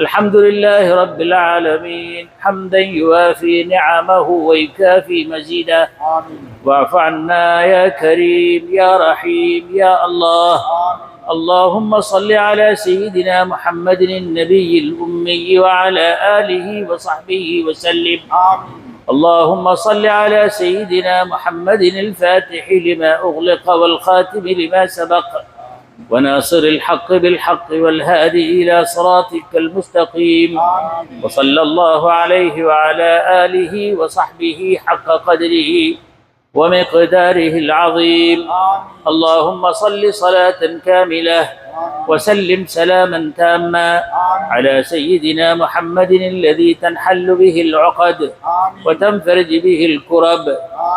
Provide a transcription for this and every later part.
الحمد لله رب العالمين. حمدا يوافي نعمه ويكافي مزيدا واعف عنا يا كريم يا رحيم يا الله. اللهم صل على سيدنا محمد النبي الأمي وعلى آله وصحبه وسلم. اللهم صل على سيدنا محمد الفاتح لما أغلق والخاتم لما سبق. وناصر الحق بالحق والهادي إلى صراطك المستقيم. وصلى الله عليه وعلى آله وصحبه حق قدره ومقداره العظيم. اللهم صل صلاة كاملة وسلم سلاما تاما على سيدنا محمد الذي تنحل به العقد وتنفرج به الكرب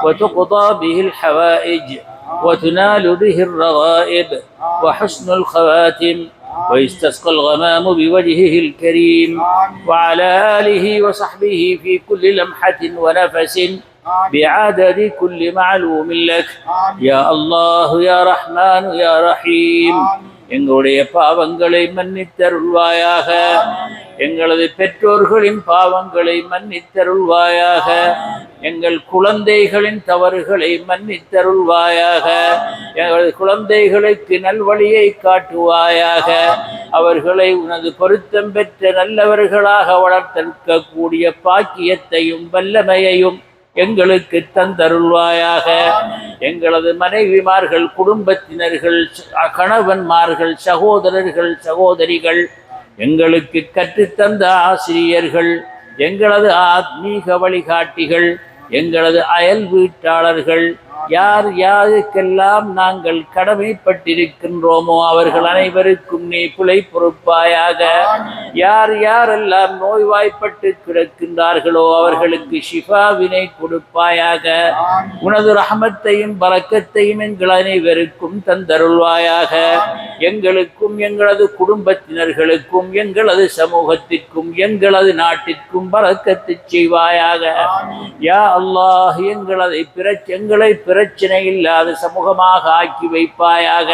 وتقضى به الحوائج. وتنال به الرغائب وحسن الخواتم ويستسقى الغمام بوجهه الكريم وعلى آله وصحبه في كل لمحة ونفس بعدد كل معلوم لك. يا الله يا رحمن يا رحيم. எங்களுடைய பாவங்களை மன்னித்தருள்வாயாக. எங்களது பெற்றோர்களின் பாவங்களை மன்னித்தருள்வாயாக. எங்கள் குழந்தைகளின் தவறுகளை மன்னித்தருள்வாயாக. எங்களது குழந்தைகளுக்கு நல்வழியை காட்டுவாயாக. அவர்களை உனது பொருத்தம் பெற்ற நல்லவர்களாக வளர்த்தெடுக்கக்கூடிய பாக்கியத்தையும் வல்லமையையும் எங்களுக்கு தந்தருள்வாயாக. எங்களது மனைவிமார்கள் குடும்பத்தினர்கள் கணவன்மார்கள் சகோதரர்கள் சகோதரிகள் எங்களுக்கு கற்றுத்தந்த ஆசிரியர்கள் எங்களது ஆத்மீக வழிகாட்டிகள் எங்களது அயல் வீட்டாளர்கள் யார் யாருக்கெல்லாம் நாங்கள் கடமைப்பட்டிருக்கின்றோமோ அவர்கள் அனைவருக்கும் நீ புலை பொறுப்பாயாக. யார் யாரெல்லாம் நோய்வாய்ப்பட்டு கிடக்கின்றார்களோ அவர்களுக்கு ஷிஃபாவினை கொடுப்பாயாக. உனது ரஹமத்தையும் பறக்கத்தையும் எங்கள் அனைவருக்கும் தந்தருள்வாயாக. எங்களுக்கும் எங்களது குடும்பத்தினர்களுக்கும் எங்களது சமூகத்திற்கும் எங்களது நாட்டிற்கும் பறக்கத்து செய்வாயாக. யா அல்லாஹ் எங்களது பிரச் எங்களை பிரச்சனை இல்லாத சமூகமாக ஆக்கி வைப்பாயாக.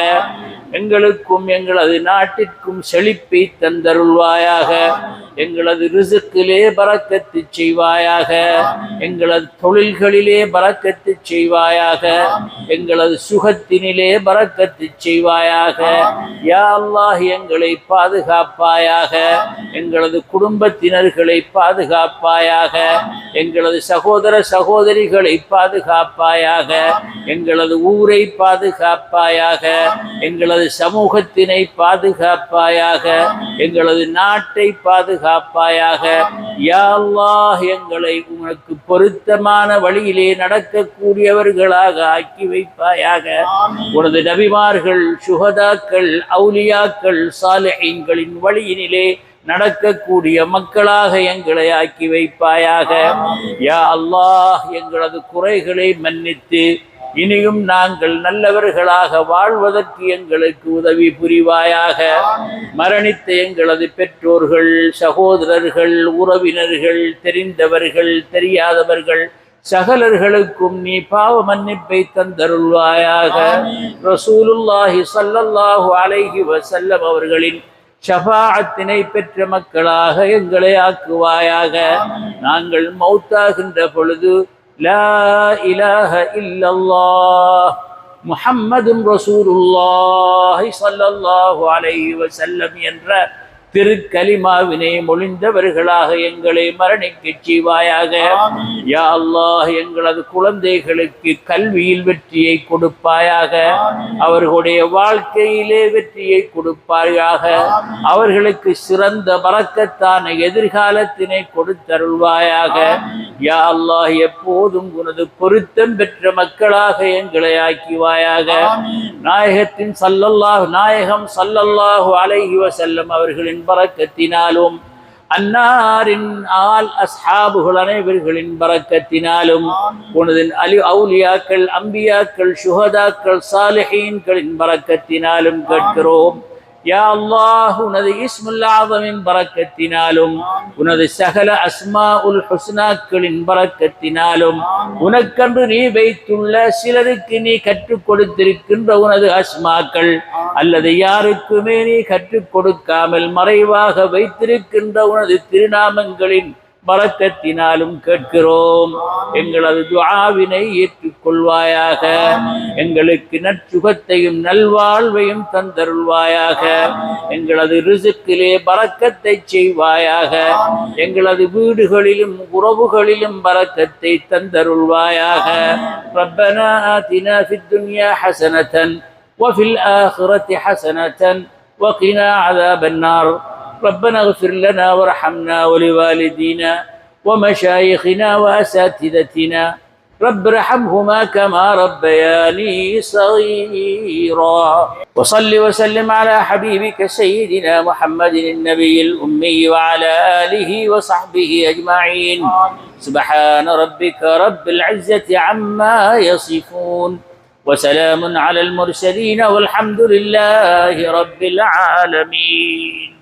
எங்களுக்கும் எங்களது நாட்டிற்கும் செழிப்பை தந்தருள்வாயாக. எங்களது ரிசுக்கிலே பறக்கத்து செய்வாயாக. எங்களது தொழில்களிலே பறக்கத்து செய்வாயாக. எங்களது சுகத்தினிலே பறக்கத்து செய்வாயாக. யா அல்லாஹ் எங்களை பாதுகாப்பாயாக. எங்களது குடும்பத்தினர்களை பாதுகாப்பாயாக. எங்களது சகோதர சகோதரிகளை பாதுகாப்பாயாக. எங்களது ஊரை பாதுகாப்பாயாக. எங்களது சமூகத்தினை பாதுகாப்பாயாக. எங்களது நாட்டை பாதுகாப்பாயாக யா அல்லாஹ் எங்களை உனக்கு பொருத்தமான வழியிலே நடக்கக்கூடியவர்களாக ஆக்கி வைப்பாயாக. உனது நபிமார்கள் சுகதாக்கள் அவுலியாக்கள் சாலைகளின் வழியினிலே நடக்கக்கூடிய மக்களாக எங்களை ஆக்கி வைப்பாயாக. யா அல்லாஹ் எங்களது குறைகளை மன்னித்து இனியும் நாங்கள் நல்லவர்களாக வாழ்வதற்கு எங்களுக்கு உதவி புரிவாயாக. மரணித்த எங்களது பெற்றோர்கள் சகோதரர்கள் உறவினர்கள் தெரிந்தவர்கள் தெரியாதவர்கள் சகலர்களுக்கும் நீ பாவ மன்னிப்பை தந்தருள்வாயாக. ரசூலுல்லாஹி சல்லல்லாஹு அலைஹி வசல்லம் அவர்களின் ஷபாஅத்தினை பெற்ற மக்களாக எங்களை ஆக்குவாயாக. நாங்கள் மௌத்தாகின்ற பொழுது லா இலாஹ இல்லல்லாஹ் முஹம்மதுன் ரசூலுல்லாஹி ஸல்லல்லாஹு அலைஹி வஸல்லம் என்ற திருக்கலிமாவினை மொழிந்தவர்களாக எங்களை மரணிக்கச் செய்வாயாக. யா அல்லாஹ் எங்களது குழந்தைகளுக்கு கல்வியில் வெற்றியை கொடுப்பாயாக. அவர்களுடைய வாழ்க்கையிலே வெற்றியை கொடுப்பாயாக. அவர்களுக்கு சிறந்த பறக்கத்தான எதிர்காலத்தினை கொடுத்தருள்வாயாக. யா அல்லாஹ் எப்போதும் உனது பொருத்தம் பெற்ற மக்களாக எங்களை ஆக்கிவாயாக. நாயகத்தின் சல்லல்லாஹ் நாயகம் சல்லல்லாஹு அலைஹி வஸல்லம் அவர்களின் பறக்கத்தினாலும் அன்னாரின் ஆல் அஸ்ஹாபுகள் அனைவர்களின் பறக்கத்தினாலும் உனது அலி அவுலியாக்கள் அம்பியாக்கள் சுஹதாக்கள் சாலிஹீன்களின் பறக்கத்தினாலும் கேட்கிறோம். யா அல்லாஹ் உனது உனது சகல அஸ்மா உல் ஹுஸ்னாக்களின் பரக்கத்தினாலும் உனக்கன்று நீ வைத்துள்ள சிலருக்கு நீ கற்றுக் கொடுத்திருக்கின்ற உனது அஸ்மாக்கள் அல்லது யாருக்குமே நீ கற்றுக் கொடுக்காமல் மறைவாக வைத்திருக்கின்ற உனது திருநாமங்களின் பறக்கத்தினாலும் கேட்கிறோம் எங்களது துஆவினை ஏற்றுக்கொள்வாயாக எங்களுக்கு நற்சுகத்தையும் நல்வாழ்வையும் தந்தருள்வாயாக எங்களது ரிசுக்கிலே பறக்கத்தை செய்வாயாக எங்களது வீடுகளிலும் உறவுகளிலும் பறக்கத்தை தந்தருள்வாயாக ربنا آتنا في الدنيا حسنة وفي الآخرة حسنة وقنا عذاب النار ربنا اغفر لنا وارحمنا ولوالدينا ومشايخنا وأساتذتنا. رب ارحمهما كما ربياني صغيرا. وصل وسلم على حبيبك سيدنا محمد النبي الأمي وعلى آله وصحبه أجمعين. سبحان ربك رب العزة عما يصفون. وسلام على المرسلين والحمد لله رب العالمين.